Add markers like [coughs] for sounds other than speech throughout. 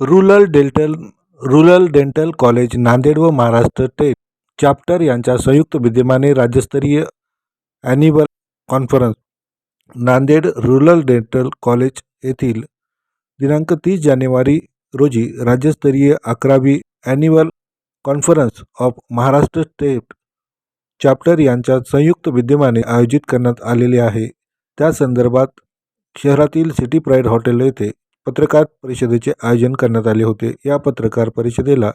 Rural dental rural dental college Nanded व Maharashtra state chapter यांच्या संयुक्त विद्यमाने राज्यस्तरीय annual conference Nanded rural dental college येथील दिनांक तीस जानेवारी रोजी राज्यस्तरीय अकरावी annual conference of Maharashtra state chapter यांच्या संयुक्त विद्यमाने आयोजित करण्यात आलेले आहे. त्या संदर्भात शहरातील सिटी प्राईड हॉटेल येथे पत्रकार परिषदेचे आयोजन करण्यात आले होते. या पत्रकार परिषदेला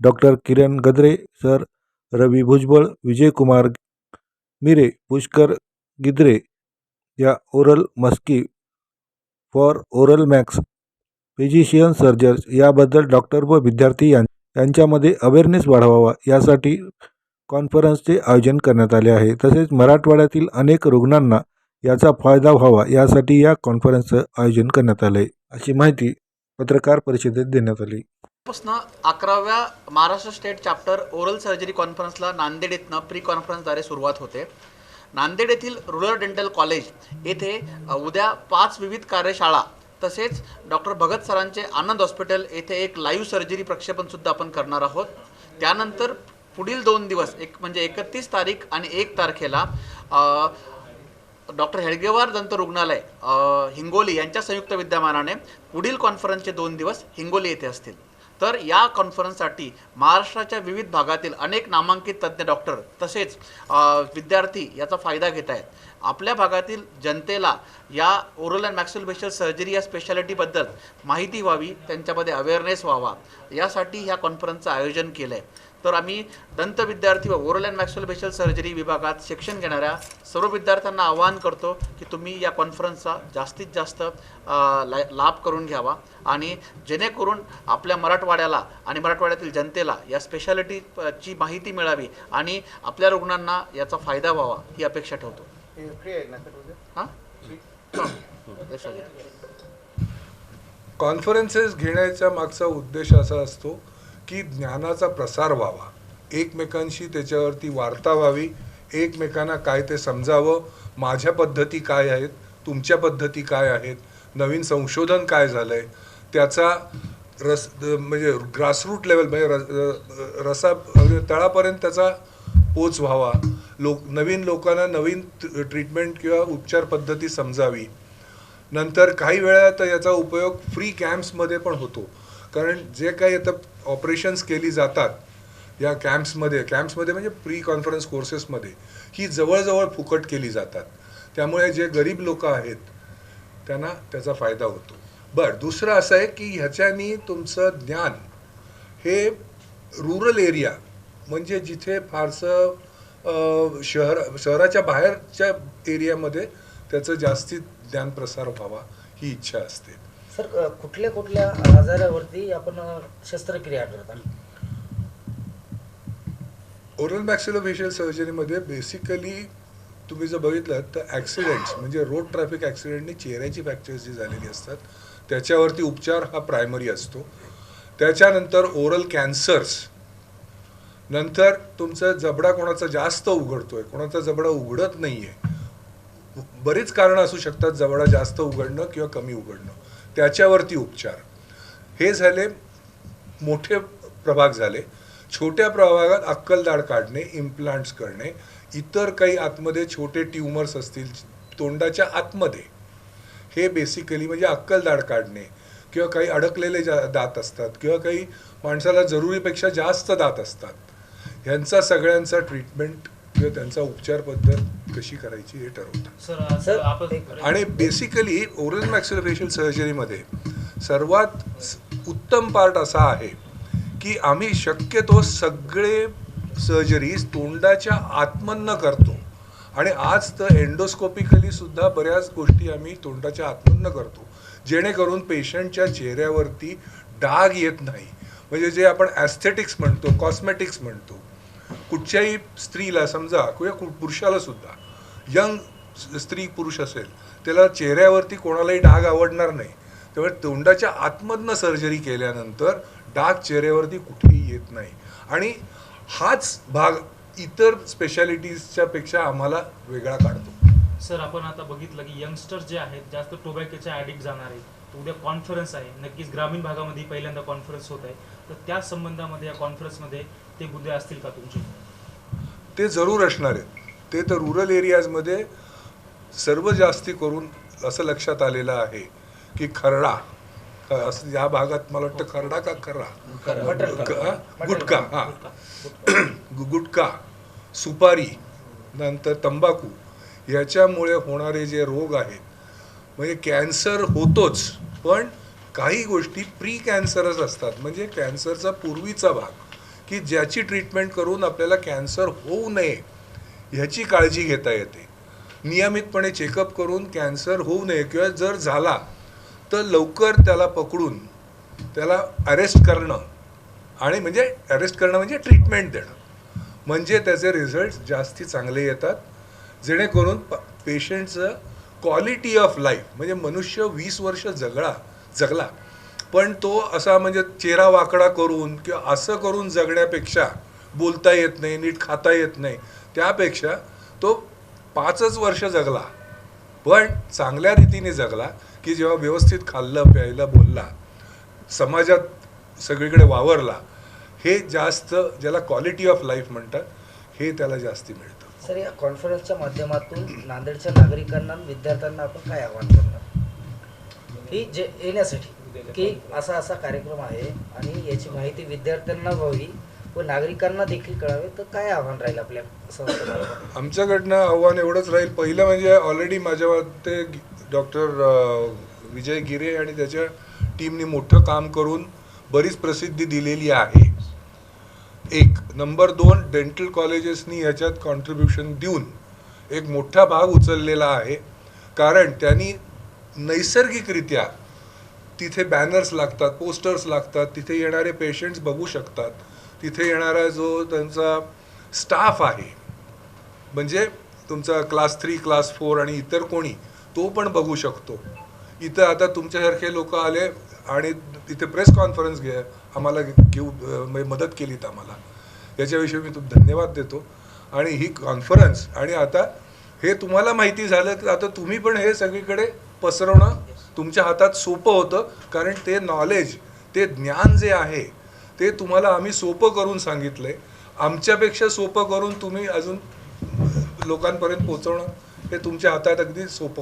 डॉक्टर किरण गद्रे सर रवी भुजबळ विजयकुमार मिरे पुष्कर गिद्रे या oral Maski for oral max physician surgeons याबद्दल डॉक्टर व विद्यार्थी यां यांच्यामध्ये अवेअरनेस वाढवावा यासाठी कॉन्फरन्सचे आयोजन करण्यात आले आहे. तसेच मराठवाड्यातील अनेक रुग्णांना याचा फायदा व्हावा यासाठी या कॉन्फरन्सचं आयोजन करण्यात आले आहे अशी माहिती पत्रकार परिषदेत देण्यात आली. अकराव्या Maharashtra state chapter oral surgery कॉन्फरन्सला Nanded येथनं प्री कॉन्फरन्सद्वारे सुरुवात होते. नांदेड येथील रुरल डेंटल कॉलेज येथे उद्या पाच विविध कार्यशाळा तसेच डॉक्टर भगत सरांचे आनंद हॉस्पिटल येथे एक लाईव्ह सर्जरी प्रक्षेपणसुद्धा आपण करणार आहोत. त्यानंतर पुढील दोन दिवस एक म्हणजे एकतीस तारीख आणि एक तारखेला डॉक्टर हेडगेवार दंत रुग्णालय हिंगोली यांच्या संयुक्त विद्यमानाने पुढील कॉन्फरन्सचे दोन दिवस हिंगोली येथे असतील. तर या कॉन्फरन्ससाठी महाराष्ट्राच्या विविध भागातील अनेक नामांकित तज्ज्ञ डॉक्टर तसेच विद्यार्थी याचा फायदा घेत आहेत. आपल्या भागातील जनतेला या ओरल अँड मॅक्सुलबेशल सर्जरी या स्पेशालिटीबद्दल माहिती व्हावी त्यांच्यामध्ये अवेअरनेस व्हावा यासाठी ह्या कॉन्फरन्सचं आयोजन केलं आहे तर आम्ही दंत विद्यार्थी व ओरल अँड मॅक्सिलोफेशियल सर्जरी विभागात शिक्षण घेणाऱ्या सर्व विद्यार्थ्यांना आवाहन करतो की तुम्ही या कॉन्फरन्सचा जास्तीत जास्त ला लाभ करून घ्यावा. आणि जेणेकरून आपल्या मराठवाड्याला आणि मराठवाड्यातील जनतेला या स्पेशालिटीची माहिती मिळावी आणि आपल्या रुग्णांना याचा फायदा व्हावा ही अपेक्षा ठेवतो. हां. कॉन्फरन्सेस [coughs] घेण्याच्या मागचा उद्देश असा असतो की ज्ञानाचा प्रसार व्हावा. एकमेकांशी त्याच्यावरती वार्ता व्हावी. एकमेकांना काय ते समजावं. माझ्या पद्धती काय आहेत? तुमच्या पद्धती काय आहेत? नवीन संशोधन काय झालं आहे त्याचा रस म्हणजे ग्रासरूट लेवल म्हणजे रस रसा म्हणजे तळापर्यंत त्याचा पोच व्हावा. लोक नवीन लोकांना नवीन ट्रीटमेंट किंवा उपचार पद्धती समजावी. नंतर काही वेळा तर याचा उपयोग फ्री कॅम्प्समध्ये पण होतो. कारण जे काही आता ऑपरेशन्स केली जातात या कॅम्प्समध्ये कॅम्प्समध्ये म्हणजे प्री कॉन्फरन्स कोर्सेसमध्ये ही जवळजवळ फुकट केली जातात. त्यामुळे जे गरीब लोक आहेत त्यांना त्याचा फायदा होतो. बरं दुसरं असं आहे की ह्याच्यानी तुमचं ज्ञान हे रुरल एरिया म्हणजे जिथे फारसं शहर शहराच्या बाहेरच्या एरियामध्ये त्याचं जास्तीत ज्ञानप्रसार व्हावा ही इच्छा असते. सर कुठल्या कुठल्या आजारावरती आपण शस्त्रक्रिया करता? ओरल मॅक्सिलोफेशियल सर्जरीमध्ये बेसिकली तुम्ही जर बघितलं तर ॲक्सिडेंट्स म्हणजे रोड ट्रॅफिक ॲक्सिडेंटने चेहऱ्याची फ्रॅक्चर्स जी झालेली असतात त्याच्यावरती उपचार हा प्रायमरी असतो. त्याच्यानंतर ओरल कॅन्सर्स नंतर तुमचा जबडा कोणाचा जास्त उघडतोय कोणाचा जबडा उघडत नाही आहे बरीच कारणं असू शकतात जबडा जास्त उघडणं किंवा कमी उघडणं. त्याच्यावरती उपचार. हे झाले मोठे प्रभाग झाले. छोट्या प्रभागात अक्कलदाड काढणे इम्प्लांट्स करणे इतर काही आतमध्ये छोटे ट्युमर्स असतील तोंडाच्या आतमध्ये. हे बेसिकली म्हणजे अक्कलदाड काढणे किंवा काही अडकलेले जा दात असतात किंवा काही माणसाला जरुरीपेक्षा जास्त दात असतात. ह्यांचा सगळ्यांचा ट्रीटमेंट किंवा त्यांचा उपचार पद्धत कशी करायची हे ठरवतात. आणि बेसिकली ओरल मॅक्सिलोफेशियल सर्जरीमध्ये सर्वात उत्तम पार्ट असा आहे की आम्ही शक्यतो सगळे सर्जरीज तोंडाच्या आतमधनं करतो. आणि आज तर एंडोस्कोपिकली सुद्धा बऱ्याच गोष्टी आम्ही तोंडाच्या आतमधनं करतो. जेणेकरून पेशंटच्या चेहऱ्यावरती डाग येत नाही. म्हणजे जे आपण ॲस्थेटिक्स म्हणतो कॉस्मेटिक्स म्हणतो कुठच्याही स्त्रीला समजा किंवा कु- पुरुषाला सुद्धा यंग स्त्री पुरुष असेल त्याला चेहऱ्यावरती कोणालाही डाग आवडणार नाही. त्यामुळे तोंडाच्या आतमधनं सर्जरी केल्यानंतर डाग चेहऱ्यावरती कुठेही येत नाही. आणि हाच भाग इतर स्पेशालिटीजच्या पेक्षा आम्हाला वेगळा काढतो. सर आपण आता बघितलं की यंगस्टर्स जे आहेत जास्त टोबॅकोच्या ॲडिक्ट जाणार आहेत उद्या कॉन्फरन्स आहे. नक्कीच ग्रामीण भागामध्ये पहिल्यांदा कॉन्फरन्स होत आहे. तर त्या संबंधामध्ये या कॉन्फरन्समध्ये ते मुद्दे असतील का तुमचे? ते जरूर असणार आहेत. ते तर रुरल एरियाजमध्ये सर्व जास्ती करून असं लक्षात आलेलं आहे की खरडा असं या भागात मला वाटतं खरडा का हा? गुटखा. हा गुटखा. सुपारी नंतर तंबाखू. याच्यामुळे होणारे जे रोग आहेत म्हणजे कॅन्सर होतोच पण काही गोष्टी प्री कॅन्सरच असतात. म्हणजे कॅन्सरचा पूर्वीचा भाग की ज्याची ट्रीटमेंट करून आपल्याला कॅन्सर होऊ नये ह्याची काळजी घेता येते. नियमितपणे चेकअप करून कॅन्सर होऊ नये किंवा जर झाला तर लवकर त्याला पकडून त्याला अरेस्ट करणं आणि म्हणजे अरेस्ट करणं म्हणजे ट्रीटमेंट देणं. म्हणजे त्याचे रिझल्ट जास्ती चांगले येतात. जेणेकरून प पेशंटचं क्वालिटी ऑफ लाईफ म्हणजे मनुष्य वीस वर्ष जगळा जगला. पण तो असा म्हणजे चेहरा वाकडा करून किंवा असं करून जगण्यापेक्षा बोलता येत नाही नीट खाता येत नाही त्यापेक्षा तो पाचच वर्ष जगला. पण चांगल्या रीतीने जगला की जेव्हा व्यवस्थित खाल्लं प्यायला बोलला समाजात सगळीकडे वावरला हे जास्त ज्याला क्वालिटी ऑफ लाईफ म्हणतात हे त्याला जास्ती मिळतं. सर या कॉन्फरन्सच्या माध्यमातून नांदेडच्या नागरिकांना विद्यार्थ्यांना आपण काय आव्हान करणार? की जे येण्यासाठी की असा असा कार्यक्रम आहे आणि याची माहिती विद्यार्थ्यांना व्हावी व नागरिकांना देखील कळावे तर काय आव्हान राहील आपल्या आमच्याकडनं आव्हान एवढंच राहील. पहिलं म्हणजे ऑलरेडी माझ्या वाटते डॉक्टर विजय गिरे आणि त्याच्या टीमने मोठं काम करून बरीच प्रसिद्धी दिलेली आहे. एक नंबर दोन डेंटल कॉलेजेसनी याच्यात कॉन्ट्रीब्युशन देऊन एक मोठा भाग उचललेला आहे. कारण त्यांनी नैसर्गिकरित्या तिथे बॅनर्स लागतात पोस्टर्स लागतात तिथे येणारे पेशंट्स बघू शकतात. तिथे येणारा जो त्यांचा स्टाफ आहे म्हणजे तुमचा क्लास थ्री क्लास फोर आणि इतर कोणी तो पण बघू शकतो. इथं आता तुमच्यासारखे लोक आले आणि तिथे प्रेस कॉन्फरन्स घे आम्हाला घेऊ म्हणजे मदत केलीत आम्हाला. याच्याविषयी मी तुम धन्यवाद देतो. आणि ही कॉन्फरन्स आणि आता हे तुम्हाला माहिती झालं तर आता तुम्ही पण हे सगळीकडे पसरवणं तुमच्या हातात सोपं होतं कारण ते नॉलेज ते ज्ञान जे आहे ते तुम्हाला आम्ही सोपं करून सांगितलंय. आमच्यापेक्षा सोपं करून तुम्ही अजून लोकांपर्यंत पोचवणं हे तुमच्या हातात अगदी सोपं